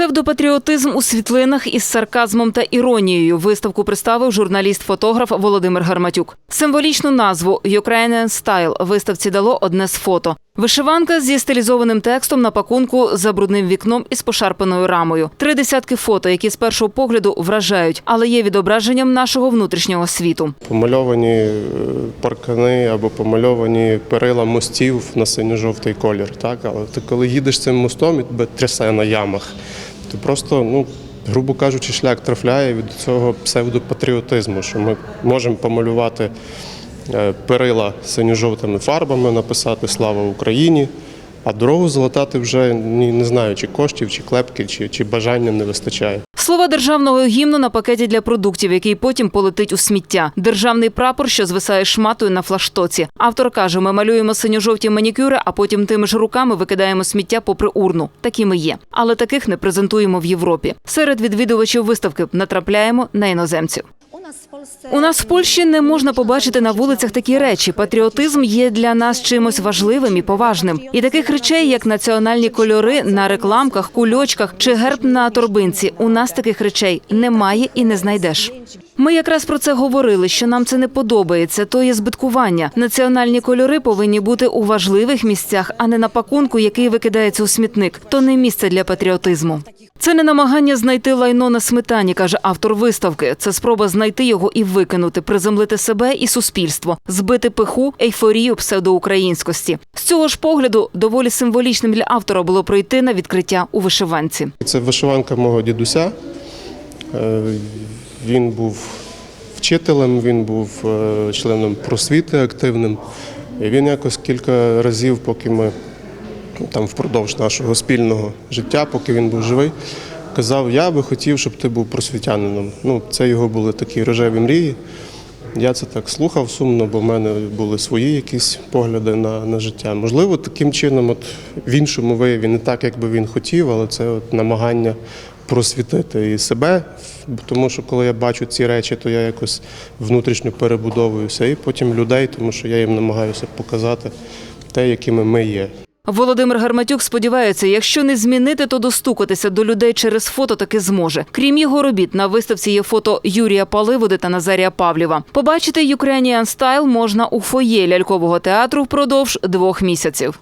Псевдопатріотизм у світлинах із сарказмом та іронією виставку представив журналіст-фотограф Володимир Гарматюк. Символічну назву «Ukrainian Style» виставці дало одне з фото. Вишиванка зі стилізованим текстом на пакунку за брудним вікном із пошарпаною рамою. Три десятки фото, які з першого погляду вражають, але є відображенням нашого внутрішнього світу. Помальовані е, паркани або помальовані перила мостів на синьо-жовтий колір. Так? Але ти коли їдеш цим мостом тебе трясе на ямах, то просто, ну, грубо кажучи, шлях трафляє від цього псевдопатріотизму, що ми можемо помалювати е, перила синьо-жовтими фарбами, написати Слава Україні. А дорогу залатати вже не знаю, чи коштів, чи клепки, чи, чи бажання не вистачає. Слова державного гімну на пакеті для продуктів, який потім полетить у сміття. Державний прапор, що звисає шматою на флаштоці. Автор каже: ми малюємо синьо-жовті манікюри, а потім тими ж руками викидаємо сміття попри урну. Такі ми є. Але таких не презентуємо в Європі. Серед відвідувачів виставки натрапляємо на іноземців. У нас в Польщі не можна побачити на вулицях такі речі. Патріотизм є для нас чимось важливим і поважним. І таких речей, як національні кольори на рекламках, кульочках чи герб на торбинці, у нас таких речей немає і не знайдеш. Ми якраз про це говорили, що нам це не подобається. То є збиткування. Національні кольори повинні бути у важливих місцях, а не на пакунку, який викидається у смітник. То не місце для патріотизму. Це не намагання знайти лайно на сметані, каже автор виставки. Це спроба знайти його і викинути, приземлити себе і суспільство, збити пиху, ейфорію псевдоукраїнськості. З цього ж погляду доволі символічним для автора було пройти на відкриття у вишиванці. Це вишиванка мого дідуся. Він був вчителем, він був е, членом просвіти активним. І він якось кілька разів, поки ми ну, там впродовж нашого спільного життя, поки він був живий, казав: Я би хотів, щоб ти був просвітянином. Ну, це його були такі рожеві мрії. Я це так слухав сумно, бо в мене були свої якісь погляди на, на життя. Можливо, таким чином, от в іншому вияві, не так, як би він хотів, але це от намагання просвітити і себе. Тому що коли я бачу ці речі, то я якось внутрішньо перебудовуюся, і потім людей, тому що я їм намагаюся показати те, якими ми є. Володимир Гарматюк сподівається, якщо не змінити, то достукатися до людей через фото таки зможе. Крім його робіт, на виставці є фото Юрія Паливоди та Назарія Павлєва. Побачити Ukrainian Style можна у фоє лялькового театру впродовж двох місяців.